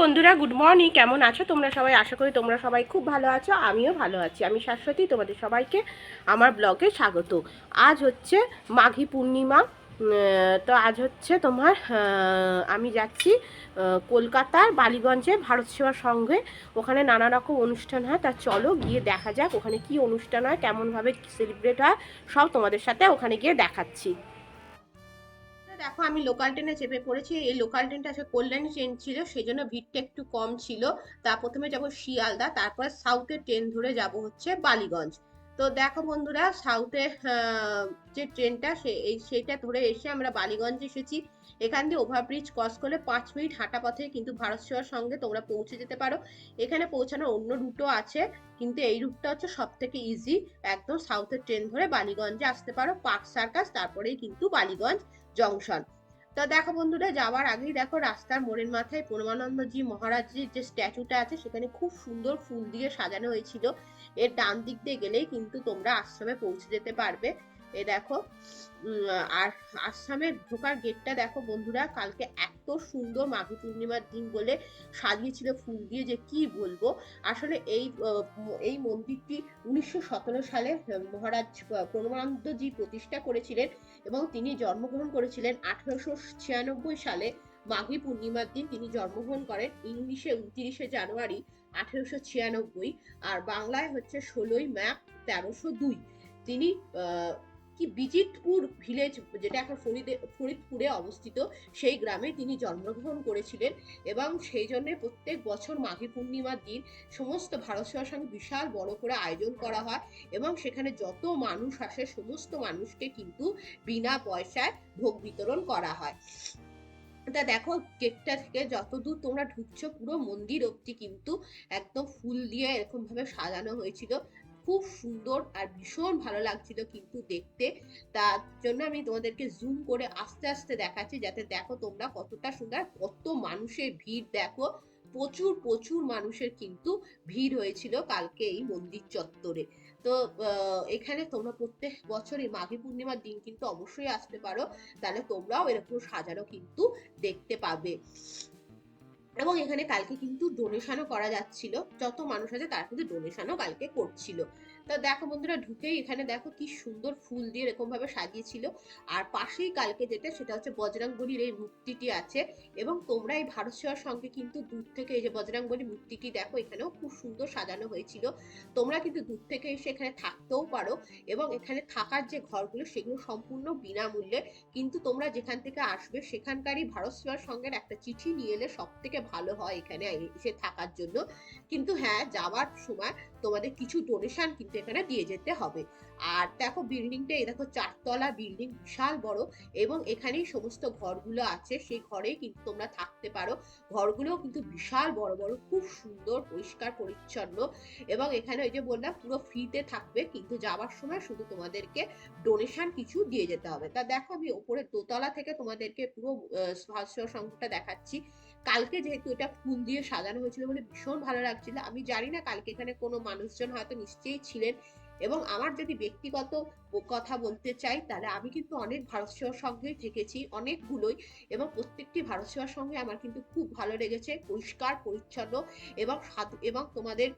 বন্ধুরা good morning কেমন আছো তোমরা সবাই? আশা করি তোমরা সবাই খুব ভালো আছো, আমিও ভালো আছি। আমি শাশ্বতী, তোমাদের সবাইকে আমার ব্লগে স্বাগত। আজ হচ্ছে মাঘী পূর্ণিমা তো আজ হচ্ছে তোমার আমি যাচ্ছি কলকাতার বালিগঞ্জে ভারত সেবা সংঘে। ওখানে নানা রকম অনুষ্ঠান হয়, তা চলো গিয়ে দেখা যাক ওখানে কি অনুষ্ঠান হয়, কেমনভাবে সেলিব্রেট হয়, সব তোমাদের সাথে ওখানে গিয়ে দেখাচ্ছি। দেখো, আমি লোকাল ট্রেনে চেপে পড়েছি। এই লোকাল ট্রেনটা আজকে কল্যাণী ট্রেন ছিল সেই জন্য ভিড়টা একটু কম ছিল। তা প্রথমে যাব শিয়ালদা, তারপরে সাউথের ট্রেন ধরে যাব হচ্ছে বালিগঞ্জ। তো দেখো বন্ধুরা সাউথে যে ট্রেনটা সে, এই সেটা ধরে এসে আমরা বালিগঞ্জ এসেছি। এখান দিয়ে ওভারব্রিজ ক্রস করলে পাঁচ মিনিট হাঁটা পথে কিন্তু ভারত সেবার সঙ্গে তোমরা পৌঁছে যেতে পারো। এখানে পৌঁছানোর অন্য রুটও আছে, কিন্তু এই রুটটা হচ্ছে সব থেকে ইজি একদম সাউথের ট্রেন ধরে বালিগঞ্জে আসতে পারো, পার্ক সার্কাস তারপরেই কিন্তু বালিগঞ্জ। জংশন। তো দেখো বন্ধুরা, যাওয়ার আগেই দেখো রাস্তার মোড়ের মাথায় পরমানন্দজি মহারাজজির যে স্ট্যাচুটা আছে, সেখানে খুব সুন্দর ফুল দিয়ে সাজানো হয়েছিল। এর ডান দিক দিয়ে গেলেই কিন্তু তোমরা আশ্রমে পৌঁছে যেতে পারবে। এ দেখো আর আসামের ঢোকার গেটটা দেখো বন্ধুরা, কালকে এত সুন্দর মাঘী পূর্ণিমার দিন বলে সাজিয়েছিল ফুল দিয়ে, যে কি বলব? আসলে এই এই মন্দিরটি উনিশশো সতেরো সালে মহারাজ প্রণবানন্দজি প্রতিষ্ঠা করেছিলেন এবং তিনি জন্মগ্রহণ করেছিলেন আঠারোশো ছিয়ানব্বই সালে মাঘী পূর্ণিমার দিন। তিনি জন্মগ্রহণ করেন ইংলিশে উনত্রিশে জানুয়ারি আঠেরোশো ছিয়ানব্বই, আর বাংলায় হচ্ছে ষোলোই মে তেরোশো দুই। তিনি কি বিজিতপুর ভিলেজ যেটা এখন ফরিদে ফরিদপুরে অবস্থিত, সেই গ্রামে তিনি জন্মগ্রহণ করেছিলেন এবং সেই জন্য প্রত্যেক বছর মাঘী পূর্ণিমার দিন সমস্ত ভারত সেবার সঙ্গে বিশাল বড় করে আয়োজন করা হয় এবং সেখানে যত মানুষ আসে, সমস্ত মানুষকে কিন্তু বিনা পয়সায় ভোগ বিতরণ করা হয়। তা দেখো গেটটা থেকে যতদূর তোমরা ঢুকছো, পুরো মন্দির অব্দি কিন্তু একদম ফুল দিয়ে এরকম ভাবে সাজানো হয়েছিল। খুব সুন্দর আর ভীষণ ভালো লাগছিল কিন্তু দেখতে। তার জন্য আমি তোমাদেরকে জুম করে আস্তে আস্তে দেখাচ্ছি যাতে দেখো তোমরা কতটা সুন্দর কত মানুষের ভিড়। দেখো, প্রচুর প্রচুর মানুষের কিন্তু ভিড় হয়েছিল কালকে এই মন্দির চত্বরে। তো এখানে তোমরা প্রত্যেক বছরই মাঘী পূর্ণিমার দিন কিন্তু অবশ্যই আসতে পারো। তাহলে তোমরাও এরকম সাজানো কিন্তু দেখতে পাবে। এবং এখানে কালকে কিন্তু ডোনেশনও করা যাচ্ছিল। যত মানুষ আছে তারা কিন্তু ডোনেশনও কালকে করছিল। তা দেখো বন্ধুরা, ঢুকেই এখানে দেখো কি সুন্দর ফুল দিয়ে এরকম ভাবে সাজিয়েছিল। আর পাশেই কালকে যেটা, সেটা হচ্ছে বজরাঙ্গলির এই মূর্তিটি আছে। এবং তোমরা এই ভারত সেবার সঙ্গে কিন্তু দূর থেকে এই যে বজরাঙ্গলি মূর্তিটি দেখো, এখানেও খুব সুন্দর সাজানো হয়েছিল। তোমরা কিন্তু দূর থেকে এসে এখানে থাকতেও পারো এবং এখানে থাকার যে ঘরগুলো, সেগুলো সম্পূর্ণ বিনামূল্যে। কিন্তু তোমরা যেখান থেকে আসবে, সেখানকারই ভারত সেবার সঙ্গে একটা চিঠি নিয়ে এলে সব থেকে ভালো হয় এখানে এসে থাকার জন্য। কিন্তু হ্যাঁ যাওয়ার সময় তোমাদের কিছু ডোনেশন কিন্তু এখানে দিয়ে যেতে হবে। আর দেখো বিল্ডিংটা এই দেখো চারতলা বিল্ডিং বিশাল বড় এবং এখানেই সমস্ত ঘরগুলো আছে। সেই ঘরেই কিন্তু তোমরা থাকতে পারো। ঘরগুলোও কিন্তু বিশাল বড় বড়, খুব সুন্দর, পরিষ্কার, পরিচ্ছন্ন এবং এখানে ওই যে বললাম, পুরো ফ্রিতে থাকবে। কিন্তু যাওয়ার সময় শুধু তোমাদেরকে ডোনেশন কিছু দিয়ে যেতে হবে। তা দেখো আমি ওপরে দোতলা থেকে তোমাদেরকে পুরো স্বাস্থ্য সংখ্যাটা দেখাচ্ছি। কালকে যেহেতু এটা ফুল দিয়ে সাজানো হয়েছিল বলে ভীষণ ভালো লাগছিল। আমি জানি না কালকে এখানে কোনো মানুষজন হয়তো নিশ্চয়ই ছিলেন এবং আমার যদি ব্যক্তিগত কথা বলতে চাই, তাহলে আমি কিন্তু অনেক ভারত সেবার সঙ্গে থেকেছি, অনেকগুলোই এবং প্রত্যেকটি ভারত সেবার সঙ্গে আমার কিন্তু খুব ভালো লেগেছে। পরিষ্কার, পরিচ্ছন্ন এবং এবং তোমাদের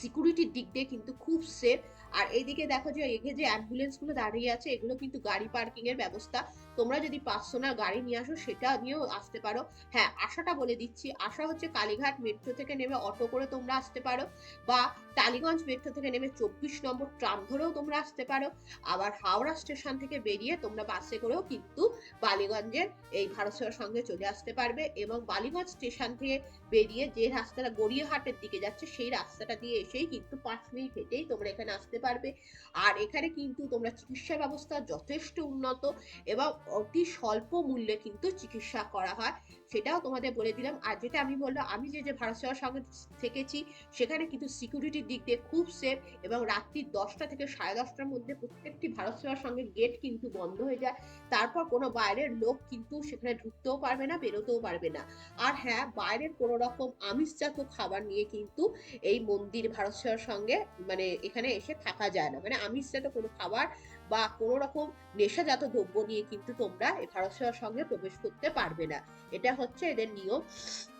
সিকিউরিটির দিক দিয়ে কিন্তু খুব সেফ আর এইদিকে দেখো যে এগে যে অ্যাম্বুলেন্সগুলো দাঁড়িয়ে আছে, এগুলো কিন্তু গাড়ি পার্কিং এর ব্যবস্থা। তোমরা যদি পার্সোনাল গাড়ি নিয়ে আসো, সেটা নিয়েও আসতে পারো। হ্যাঁ আশাটা বলে দিচ্ছি, আশা হচ্ছে কালীঘাট মেট্রো থেকে নেমে অটো করে তোমরা আসতে পারো বা টালিগঞ্জ মেট্রো থেকে নেমে চব্বিশ নম্বর ট্রাম ধরেও তোমরা আসতে পারো। আবার হাওড়া স্টেশন থেকে বেরিয়ে তোমরা বাসে করেও কিন্তু বালিগঞ্জের এই ভারত সেবার সঙ্গে চলে আসতে পারবে এবং বালিগঞ্জ স্টেশন থেকে বেরিয়ে যে রাস্তাটা গড়িয়াহাটের দিকে যাচ্ছে, সেই রাস্তাটা দিয়ে এসেই কিন্তু পাঁচ মিনিট হেঁটেই তোমরা এখানে আসতে পারবে। আর এখানে কিন্তু তোমরা চিকিৎসা ব্যবস্থা যথেষ্ট উন্নত এবং অতি স্বল্প মূল্যে কিন্তু চিকিৎসা করা হয়। সেটাও তোমাদের বলে দিলাম। আর যেটা আমি বললাম আমি যে যে ভারত সেবার সঙ্গে থেকেছি, সেখানে কিন্তু সিকিউরিটির দিক দিয়ে খুব সেফ এবং রাত্রি দশটা থেকে সাড়ে দশটার মধ্যে প্রত্যেকটি ভারত সেবার সঙ্গে গেট কিন্তু বন্ধ হয়ে যায়। তারপর কোনো বাইরের লোক কিন্তু সেখানে ঢুকতেও পারবে না, বেরোতেও পারবে না। আর হ্যাঁ বাইরের কোনো রকম আমিষজাত খাবার নিয়ে কিন্তু এই মন্দির ভারত সেবার সঙ্গে মানে এখানে এসে থাকা যায় না। মানে আমিষজাত কোনো খাবার বা কোনো রকম নেশাজাত দ্রব্য নিয়ে কিন্তু তোমরা ভারত সেবার সঙ্গে প্রবেশ করতে পারবে না। এটা হচ্ছে এদের নিয়ম,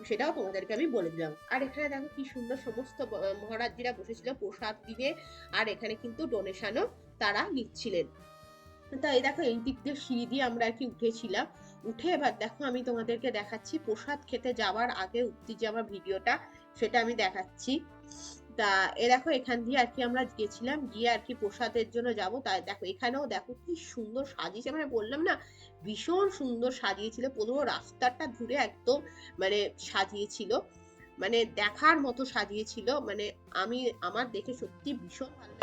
সেটাও তোমাদেরকে আমি বলে দিলাম। আর এখানে দেখো কি সুন্দর সমস্ত মহারাজজিরা বসেছিল প্রসাদ দিবে, আর এখানে কিন্তু ডোনেশনও তারা নিচ্ছিলেন। তো এই দেখো এই দিক দিয়ে সিঁড়ি দিয়ে আমরা আর কি উঠেছিলাম। উঠে এবার দেখো আমি তোমাদেরকে দেখাচ্ছি প্রসাদ খেতে যাওয়ার আগে উঠতি যে আমার ভিডিওটা, সেটা আমি দেখাচ্ছি। তা এ দেখো, এখান দিয়ে আর কি আমরা গেছিলাম, গিয়ে আর কি প্রসাদের জন্য যাব। তাই দেখো, এখানেও দেখো কি সুন্দর সাজিয়েছে। মানে বললাম না, ভীষণ সুন্দর সাজিয়েছিল, পুরো রাস্তাটা ঘুরে একদম মানে সাজিয়েছিল। মানে দেখার মতো সাজিয়েছিল। মানে আমি, আমার দেখে সত্যি ভীষণ ভালো।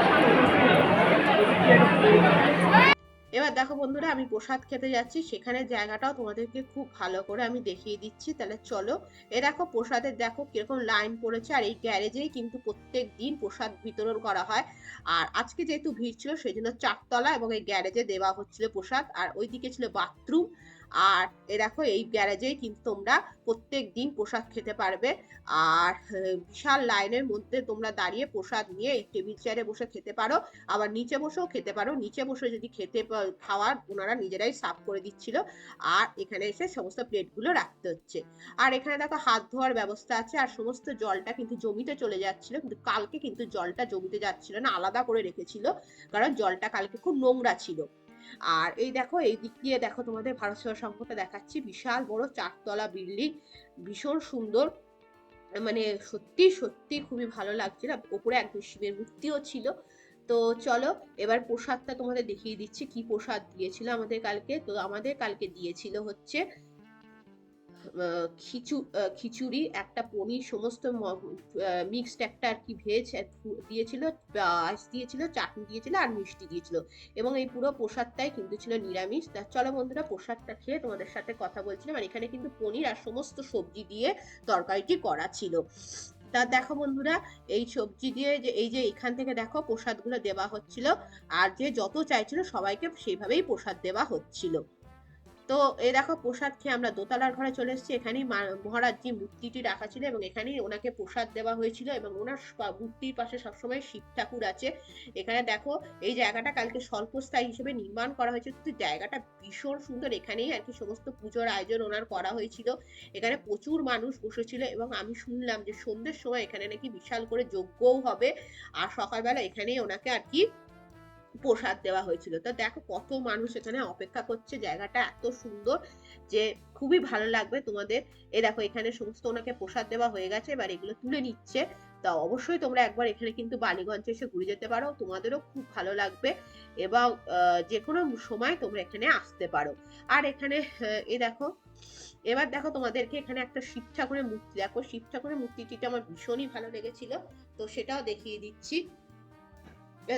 এবার দেখো বন্ধুরা, আমি প্রসাদ খেতে যাচ্ছি। সেখানে জায়গাটাও তোমাদেরকে খুব ভালো করে আমি দেখিয়ে দিচ্ছি। তাহলে চলো, এ দেখো প্রসাদের দেখো কীরকম লাইন পড়েছে। আর এই গ্যারেজেই কিন্তু প্রত্যেক দিন প্রসাদ বিতরণ করা হয়। আর আজকে যেহেতু ভিড় ছিল সেই জন্য চারতলা এবং এই গ্যারেজে দেওয়া হচ্ছিল প্রসাদ। আর ওইদিকে ছিল বাথরুম আর এ দেখো, এই গ্যারেজেই কিন্তু তোমরা প্রত্যেক দিন প্রসাদ খেতে পারবে। আর বিশাল লাইনের মধ্যে তোমরা দাঁড়িয়ে প্রসাদ নিয়ে এই টেবিল চেয়ারে বসে খেতে পারো। আবার নিচে বসেও খেতে পারো। নিচে বসে যদি খেতে খাওয়ার ওনারা নিজেরাই সাফ করে দিচ্ছিল। আর এখানে এসে সমস্ত প্লেটগুলো রাখতে হচ্ছে। আর এখানে দেখো, হাত ধোয়ার ব্যবস্থা আছে। আর সমস্ত জলটা কিন্তু জমিতে চলে যাচ্ছিল। কিন্তু কালকে কিন্তু জলটা জমিতে যাচ্ছিল না, আলাদা করে রেখেছিল। কারণ জলটা কালকে খুব নোংরা ছিল। আর এই দেখো, এই দিক দিয়ে দেখো তোমাদের ভারত সেবা সংঘটা দেখাচ্ছি। বিশাল বড় চারতলা বিল্ডিং, ভীষণ সুন্দর। মানে সত্যি সত্যি খুবই ভালো লাগছিল ওপরে একদম শিবের মূর্তিও ছিল। তো চলো, এবার প্রসাদটা তোমাদের দেখিয়ে দিচ্ছি। কি প্রসাদ দিয়েছিল আমাদের কালকে? তো আমাদের কালকে দিয়েছিল হচ্ছে খিচু খিচুড়ি, একটা পনির, সমস্ত মিক্সড একটা আর কি ভেজ দিয়েছিল পায়েস দিয়েছিল, চাটনি দিয়েছিল, আর মিষ্টি দিয়েছিল। এবং এই পুরো প্রসাদটাই কিন্তু ছিল নিরামিষ। তা চলো বন্ধুরা, প্রসাদটা খেয়ে তোমাদের সাথে কথা বলছিলাম। আর এখানে কিন্তু পনির আর সমস্ত সবজি দিয়ে তরকারিটি করা ছিল। তা দেখো বন্ধুরা, এই সবজি দিয়ে যে, এই যে এখান থেকে দেখো প্রসাদগুলো দেওয়া হচ্ছিল। আর যে যত চাইছিল সবাইকে সেইভাবেই প্রসাদ দেওয়া হচ্ছিল। তো এ দেখো প্রসাদ খেয়ে আমরা দোতলার ঘরে চলে এসেছি। এখানেই মহারাজজি মূর্তিটি রাখা ছিল এবং এখানেই ওনাকে প্রসাদ দেওয়া হয়েছিল এবং ওনার মূর্তির পাশে সবসময় শিব ঠাকুর আছে। এখানে দেখো এই জায়গাটা কালকে স্বল্পস্থায়ী হিসেবে নির্মাণ করা হয়েছে। কিন্তু জায়গাটা ভীষণ সুন্দর। এখানেই আর কি সমস্ত পুজোর আয়োজন ওনার করা হয়েছিল। এখানে প্রচুর মানুষ বসেছিল এবং আমি শুনলাম যে সন্ধ্যের সময় এখানে নাকি বিশাল করে যজ্ঞও হবে। আর সকালবেলা এখানেই ওনাকে আর কি প্রসাদ দেওয়া হয়েছিল। তো দেখো কত মানুষ এখানে অপেক্ষা করছে, জায়গাটা এত সুন্দর যে খুবই ভালো লাগবে তোমাদের। এ দেখো এখানে সমস্ত ওনাকে প্রসাদ দেওয়া হয়ে গেছে, এবার এগুলো তুলে নিচ্ছে। তা অবশ্যই তোমরা একবার এখানে কিন্তু বালিগঞ্জে এসে ঘুরে যেতে পারো, তোমাদেরও খুব ভালো লাগবে এবং যে কোনো সময় তোমরা এখানে আসতে পারো। আর এখানে এ দেখো, এবার দেখো তোমাদেরকে এখানে একটা শিব ঠাকুরের মূর্তি, দেখো শিব ঠাকুরের মূর্তিটিতে আমার ভীষণই ভালো লেগেছিল। তো সেটাও দেখিয়ে দিচ্ছি।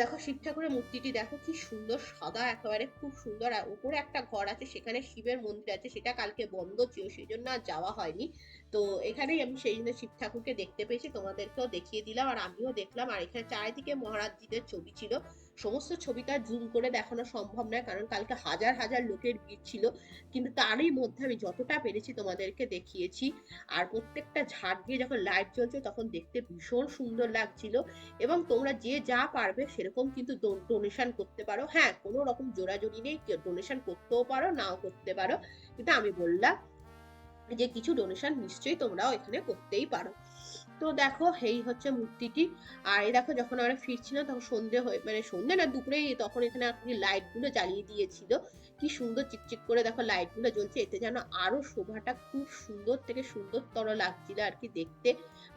দেখো শিব ঠাকুরের মূর্তিটি দেখো কি সুন্দর সাদা একেবারে খুব সুন্দর, আর উপরে একটা ঘর আছে, সেখানে শিবের মন্দির আছে, সেটা কালকে বন্ধ ছিল সেই জন্য আর যাওয়া হয়নি। তো এখানেই আমি সেই জন্য শিব ঠাকুরকে দেখতে পেয়েছি, তোমাদেরকেও দেখিয়ে দিলাম, আর আমিও দেখলাম, আর এখানে চারিদিকে মহারাজজিদের ছবি ছিল। সমস্ত ছবিটা জুম করে দেখানো সম্ভব নয়, কারণ কালকে হাজার হাজার লোকের ভিড় ছিল। কিন্তু তারই মধ্যে আমি যতটা পেরেছি তোমাদেরকে দেখিয়েছি। আর প্রত্যেকটা ঝাড় দিয়ে যখন লাইট জ্বলছে, তখন দেখতে ভীষণ সুন্দর লাগছিল। এবং তোমরা যে যা পারবে, সেরকম কিন্তু ডোনেশন করতে পারো। হ্যাঁ কোনো রকম জোরাজোরি নেই ডোনেশন করতেও পারো, নাও করতে পারো। কিন্তু আমি বললাম যে, কিছু ডোনেশন নিশ্চয়ই তোমরাও এখানে করতেই পারো। তো দেখো, এই হচ্ছে মূর্তিটি। আর এই দেখো, যখন আমরা ফিরছিলাম তখন সন্ধে হয়ে মানে সন্ধে না, দুপুরেই তখন এখানে আপনি লাইটগুলো জ্বালিয়ে দিয়েছিল। কি সুন্দর চিকচিক করে দেখো লাইটগুলো জ্বলছে। এতে যেন আরও শোভাটা খুব সুন্দর থেকে সুন্দরতর লাগছিল আর কি দেখতে।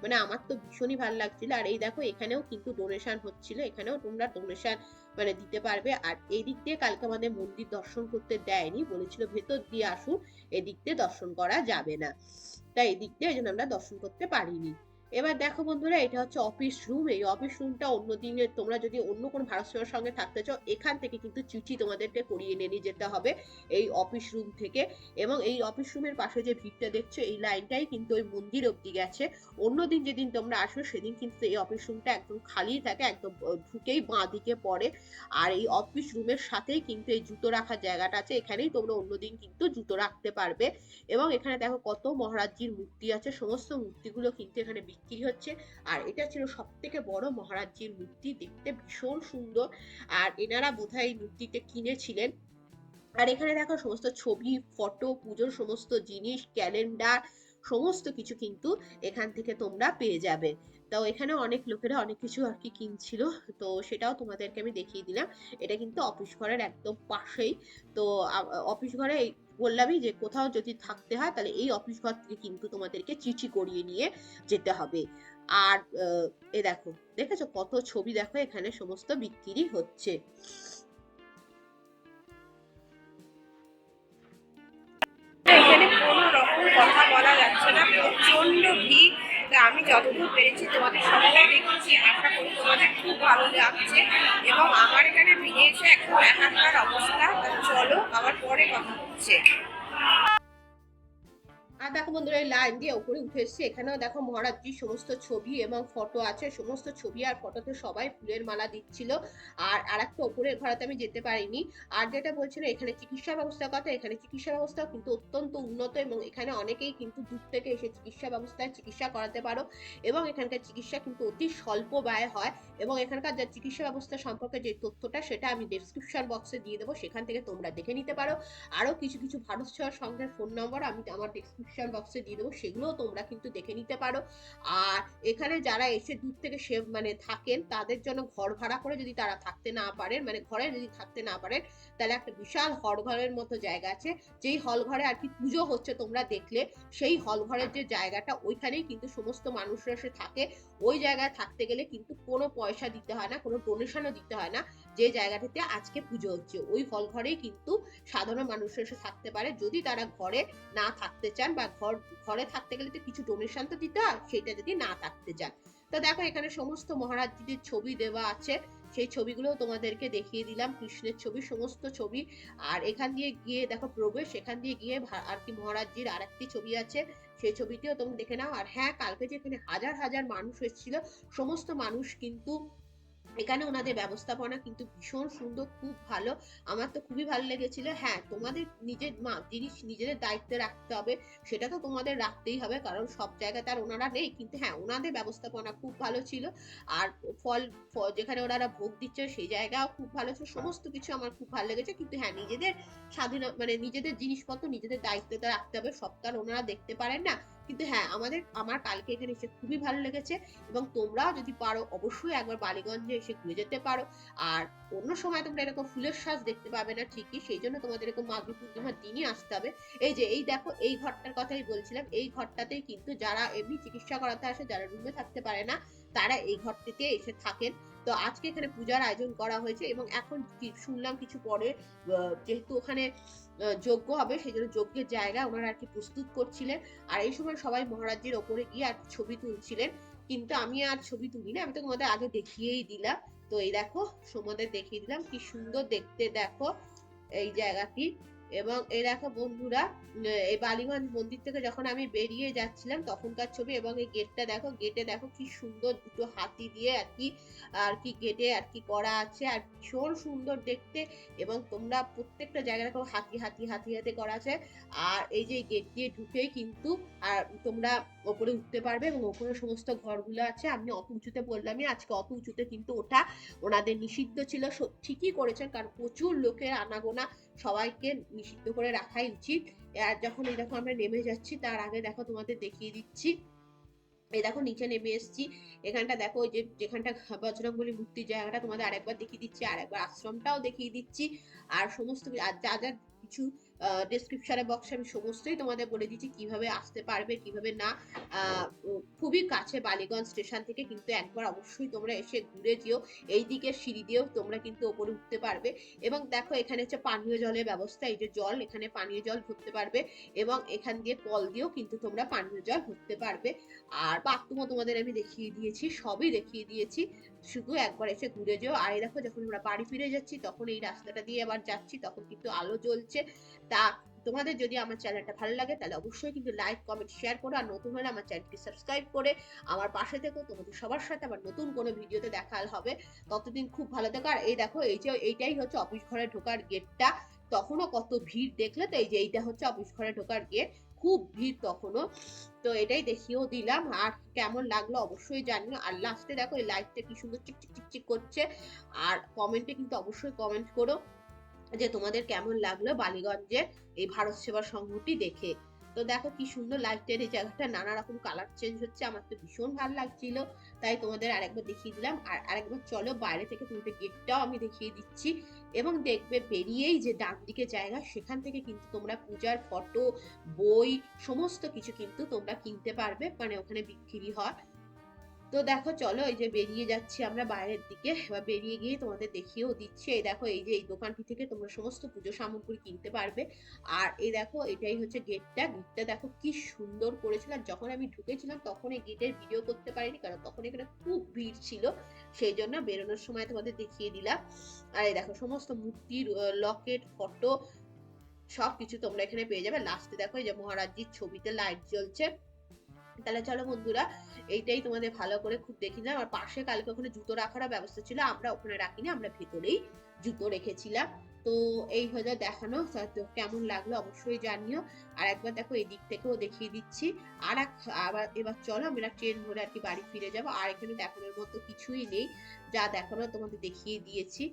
মানে আমার তো ভীষণই ভালো লাগছিল। আর এই দেখো, এখানেও কিন্তু ডোনেশন হচ্ছিল। এখানেও তোমরা ডোনেশন মানে দিতে পারবে। আর এই দিক দিয়ে কালকে আমাদের মন্দির দর্শন করতে দেয়নি। বলেছিল ভেতর দিয়ে আসুন, এদিক দিয়ে দর্শন করা যাবে না। তাই এদিক দিয়ে এই জন্য আমরা দর্শন করতে পারিনি। এবার দেখো বন্ধুরা, এটা হচ্ছে অফিস রুম এই অফিস রুমটা অন্য দিনে তোমরা যদি অন্য কোনো ভারত সেবার সঙ্গে থাকতে চাও, এখান থেকে কিন্তু চিঠি তোমাদেরকে করিয়ে নিয়ে যেতে হবে এই অফিস রুম থেকে। এবং এই অফিস রুমের পাশে যে ভিড়টা দেখছ, এই লাইনটাই কিন্তু ওই মন্দির অব্দি গেছে। অন্যদিন যেদিন তোমরা আসো সেদিন কিন্তু এই অফিস রুমটা একদম খালি থাকে, একদম ঢুকেই বাঁ দিকে পড়ে। আর এই অফিস রুমের সাথেই কিন্তু এই জুতো রাখার জায়গাটা আছে, এখানেই তোমরা অন্যদিন কিন্তু জুতো রাখতে পারবে। এবং এখানে দেখো কত মহারাজজির মূর্তি আছে, সমস্ত মূর্তিগুলো কিন্তু এখানে বিক্রি হচ্ছে। আর এটা ছিল সব থেকে বড় মহারাজজির মূর্তি। দেখতে ভীষণ সুন্দর। আর এনারা বোধহয় এই মূর্তিটা কিনেছিলেন। আর এখানে দেখো সমস্ত ছবি, ফটো, পুজোর সমস্ত জিনিস, ক্যালেন্ডার, সমস্ত কিছু কিন্তু এখান থেকে তোমরা পেয়ে যাবে। তো এখানে অনেক লোকেরা অনেক কিছু আর কি কিনছিল। তো সেটাও তোমাদেরকে আমি দেখিয়ে দিলাম। এটা কিন্তু অফিস ঘরের একদম পাশেই। তো অফিস ঘরে বললামই যে কোথাও যদি থাকতে হয় তাহলে এই অফিস ঘর থেকে কিন্তু তোমাদেরকে চিঠি করিয়ে নিয়ে যেতে হবে। আর এ দেখো, দেখেছ কত ছবি দেখো এখানে সমস্ত বিক্রি হচ্ছে। এখানে কোনো রকম কথা বলা যাচ্ছে না। প্রচণ্ড ভিড়। তা আমি যতদূর পেরেছি তোমাদের সবাই দেখেছি, আশা করি তোমাদের খুব ভালো লাগছে এবং আমার এখানে ফিরে এসে একদম একাকার অবস্থা। চলো আমার পরে কথা হচ্ছে। আর দেখো বন্ধুরা, এই লাইন দিয়ে উপরে উঠে এসছে। এখানেও দেখো মহারাজজির সমস্ত ছবি এবং ফটো আছে। সমস্ত ছবি আর ফটোতে সবাই ফুলের মালা দিচ্ছিল। আর আর একটা ওপরের ঘরেতে আমি যেতে পারিনি। আর যেটা বলছিল, এখানে চিকিৎসা ব্যবস্থার কথা, এখানে চিকিৎসা ব্যবস্থা কিন্তু অত্যন্ত উন্নত এবং এখানে অনেকেই কিন্তু দূর থেকে এসে চিকিৎসা ব্যবস্থায় চিকিৎসা করাতে পারো এবং এখানকার চিকিৎসা কিন্তু অতি স্বল্প ব্যয় হয় এবং এখানকার যা চিকিৎসা ব্যবস্থা সম্পর্কে যে তথ্যটা, সেটা আমি ডেসক্রিপশন বক্সে দিয়ে দেবো। সেখান থেকে তোমরা দেখে নিতে পারো। আরও কিছু কিছু ভারত সেবা সংঘের ফোন নম্বর আমি আমার ডেসক্রিপশন বক্সে দিয়ে দেবো সেগুলোও তোমরা কিন্তু দেখে নিতে পারো। আর এখানে যারা এসে দূর থেকে সে মানে থাকেন, তাদের জন্য ঘর ভাড়া করে যদি তারা থাকতে না পারেন মানে ঘরে যদি থাকতে না পারেন, তাহলে একটা বিশাল হল ঘরের মতো জায়গা আছে। যেই হল ঘরে আর কি পুজো হচ্ছে তোমরা দেখলে, সেই হল ঘরের যে জায়গাটা, ওইখানেই কিন্তু সমস্ত মানুষরা এসে থাকে। ওই জায়গায় থাকতে গেলে কিন্তু কোনো পয়সা দিতে হয় না, কোনো ডোনেশনও দিতে হয় না, যে জায়গাটিতে আজকে পুজো হচ্ছে। ওই হল ঘরেই কিন্তু সাধারণ মানুষরা এসে থাকতে পারে। যদি তারা ঘরে না থাকতে চান বা ঘর, ঘরে থাকতে গেলে তো কিছু ডোনেশন তো দিতে হয়, সেটা যদি না থাকতে চান। তো দেখো, এখানে সমস্ত মহারাজজিদের ছবি দেওয়া আছে। সেই ছবিগুলো তোমাদেরকে দেখিয়ে দিলাম, কৃষ্ণের ছবি, সমস্ত ছবি। আর এখান দিয়ে গিয়ে দেখো, প্রবেশ, এখান দিয়ে গিয়ে আর কি মহারাজজির আর একটি ছবি আছে। সেই ছবিটিও তোমরা দেখে নাও। আর হ্যাঁ কালকে যে এখানে হাজার হাজার মানুষ এসেছিল, সমস্ত মানুষ কিন্তু এখানে ওনাদের ব্যবস্থাপনা কিন্তু ভীষণ সুন্দর, খুব ভালো। আমার তো খুবই ভালো লেগেছিল। হ্যাঁ তোমাদের নিজের মা, জিনিস নিজেদের দায়িত্বে রাখতে হবে, সেটা তো তোমাদের রাখতেই হবে, কারণ সব জায়গাতে আর ওনারা নেই। কিন্তু হ্যাঁ ওনাদের ব্যবস্থাপনা খুব ভালো ছিল। আর ফল যেখানে ওনারা ভোগ দিচ্ছে, সেই জায়গাও খুব ভালো ছিল। সমস্ত কিছু আমার খুব ভালো লেগেছে। কিন্তু হ্যাঁ নিজেদের স্বাধীন মানে নিজেদের জিনিসপত্র নিজেদের দায়িত্বটা রাখতে হবে। সবটা আর ওনারা দেখতে পারেন না। কিন্তু হ্যাঁ আমাদের, আমার কালকে এখানে এসে খুবই ভালো লেগেছে এবং তোমরাও যদি পারো, অবশ্যই একবার বালিগঞ্জে এসে ঘুরে যেতে পারো। আর অন্য সময় তোমরা এরকম ফুলের সাজ দেখতে পাবে না ঠিকই, সেই জন্য তোমাদের এরকম মাঘী পূর্ণিমার দিনই আসতে হবে। এই যে, এই দেখো, এই ঘরটার কথাই বলছিলাম, এই ঘরটাতেই কিন্তু যারা এমনি চিকিৎসা করাতে আসে, যারা রুমে থাকতে পারে না, তারা এই ঘরটিতে এসে থাকেন। তো আজকে এখানে পূজার আয়োজন করা হয়েছে এবং এখন শুনলাম কিছু পরে যেহেতু ওখানে যজ্ঞ হবে, সেই জন্য যজ্ঞের জায়গা ওনারা আর কি প্রস্তুত করছিলেন। আর এই সময় সবাই মহারাজের ওপরে গিয়ে আর ছবি তুলছিলেন। কিন্তু আমি আর ছবি তুলি না আমি তো তোমাদের আগে দেখিয়েই দিলাম। তো এই দেখো, তোমাদের দেখিয়ে দিলাম, কি সুন্দর দেখতে দেখো এই জায়গাটি। এবং এই দেখো বন্ধুরা এই বালিগঞ্জ মন্দির থেকে যখন আমি বেরিয়ে যাচ্ছিলাম তখনকার ছবি এবং এই গেটটা দেখো, গেটে দেখো কি সুন্দর দুটো হাতি দিয়ে আর কি আর কি গেটে আর কি করা আছে, আর ভীষণ সুন্দর দেখতে এবং তোমরা প্রত্যেকটা জায়গায় দেখো হাতি হাতি হাতি, হাতে করা আছে, আর এই যে গেট দিয়ে ঢুকেই কিন্তু, আর তোমরা ওপরে উঠতে পারবে এবং ওপরে সমস্ত ঘরগুলো আছে। আমি অত উঁচুতে বললামই, আজকে অত উঁচুতে কিন্তু ওটা ওনাদের নিষিদ্ধ ছিল ঠিকই করেছেন, কারণ প্রচুর লোকের আনাগোনা সবাইকে নিষিদ্ধ করে রাখাই উচিত। আর যখন এই দেখো আমরা নেমে যাচ্ছি, তার আগে দেখো তোমাদের দেখিয়ে দিচ্ছি। এই দেখো নিচে নেমে এসেছি। এখানটা দেখো ওই যে যেখানটা বজরঙ্গলি মূর্তির জায়গাটা তোমাদের আরেকবার দেখিয়ে দিচ্ছি, আরেকবার আশ্রমটাও দেখিয়ে দিচ্ছি। আর সমস্ত আর যা যা কিছু ডেসক্রিপশনে বক্সে আমি সমস্তই তোমাদের বলে দিচ্ছি কীভাবে আসতে পারবে, কীভাবে না। খুবই কাছে বালিগঞ্জ স্টেশন থেকে কিন্তু একবার অবশ্যই তোমরা এসে ঘুরে যেও। এই দিকের সিঁড়ি দিয়েও তোমরা কিন্তু ওপরে উঠতে পারবে। এবং দেখো এখানে হচ্ছে পানীয় জলের ব্যবস্থা, এই যে জল, এখানে পানীয় জল ভরতে পারবে। এবং এখান দিয়ে কল দিয়েও কিন্তু তোমরা পানীয় জল ভরতে পারবে। আর বাথরুমও তোমাদের আমি দেখিয়ে দিয়েছি, সবই দেখিয়ে দিয়েছি। শুধু একবার এসে ঘুরে যেও। আর দেখো যখন আমরা বাড়ি ফিরে যাচ্ছি, তখন এই রাস্তাটা দিয়ে আবার যাচ্ছি, তখন কিন্তু আলো জ্বলছে। তা তোমাদের যদি আমার চ্যানেলটা ভালো লাগে, তাহলে অবশ্যই কিন্তু লাইক কমেন্ট শেয়ার করো। আর নতুন হলে আমার চ্যানেলটি সাবস্ক্রাইব করে আমার পাশে থেকো। তোমাদের সবার সাথে আবার নতুন কোনো ভিডিওতে দেখা হবে। ততদিন খুব ভালো থেকো। আর এই দেখো, এই যে, এইটাই হচ্ছে অফিস ঘরে ঢোকার গেটটা তখনও কত ভিড় দেখলে তো এই যে, এইটা হচ্ছে অফিস ঘরে ঢোকার গেট খুব ভিড় তখনও। তো এটাই দেখিয়েও দিলাম। আর কেমন লাগল অবশ্যই জানিও। আর লাস্টে দেখো, এই লাইটটা কি সুন্দর, চিকচিক চিকচিক করছে। আর কমেন্টে কিন্তু অবশ্যই কমেন্ট করো। যে তোমাদের কেমন লাগল বালিগঞ্জের এই ভারত সেবা সংঘটি দেখে। তো দেখো কি সুন্দর লাইটের এই জায়গাটা, নানা রকম কালার চেঞ্জ হচ্ছে, আমার তো ভীষণ ভালো লাগছিল। তাই তোমাদের আরেকবার দেখিয়ে দিলাম। আর আরেকবার চলো বাইরে থেকে তোমাদের গেটটাও আমি দেখিয়ে দিচ্ছি। এবং দেখবে বেরিয়েই যে ডান দিকে জায়গা, সেখান থেকে কিন্তু তোমরা পূজার ফটো, বই, সমস্ত কিছু কিন্তু তোমরা কিনতে পারবে। মানে ওখানে বিক্রি হয়। তো দেখো, চলো এই যে বেরিয়ে যাচ্ছি আমরা বাইরের দিকে। এবার বেরিয়ে গিয়ে তোমাদের দেখিয়েও দিচ্ছি। এই দেখো, এই যে এই দোকানটি থেকে তোমরা সমস্ত পুজো সামগ্রী কিনতে পারবে। আর এই দেখো, এটাই হচ্ছে গেটটা গেটটা দেখো কি সুন্দর করেছিল। আর যখন আমি ঢুকেছিলাম, তখন এই গেটের ভিডিও করতে পারিনি, কারণ তখন এখানে খুব ভিড় ছিল। সেই জন্য বেরোনোর সময় তোমাদের দেখিয়ে দিলাম। আর এই দেখো, সমস্ত মূর্তির লকেট ফটো সব কিছু তোমরা এখানে পেয়ে যাবে। লাস্টে দেখো, এই যে মহারাজজির ছবিতে লাইট জ্বলছে। তাহলে চলো বন্ধুরা এইটাই তোমাদের ভালো করে খুব দেখিলাম আর পাশে কালকে ওখানে জুতো রাখারও ব্যবস্থা ছিল, আমরা ওখানে রাখিনি, আমরা ভেতরেই জুতো রেখেছিলাম। তো এই হলো দেখানো কেমন লাগল অবশ্যই জানিও। আর একবার দেখো এই দিক থেকেও দেখিয়ে দিচ্ছি। আর এক, আবার এবার চলো, আমরা ট্রেন ধরে আর কি বাড়ি ফিরে যাব। আর এখানে দেখানোর মতো কিছুই নেই, যা দেখানো তোমাদের দেখিয়ে দিয়েছি।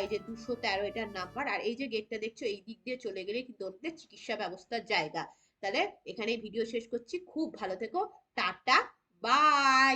এই যে দুশো তেরো এটার নাম্বার আর এই যে গেটটা দেখছ, এই দিক দিয়ে চলে গেলে কিন্তু চিকিৎসা ব্যবস্থার জায়গা। তাহলে এখানে ভিডিও শেষ করছি। খুব ভালো থেকো, টাটা। বাই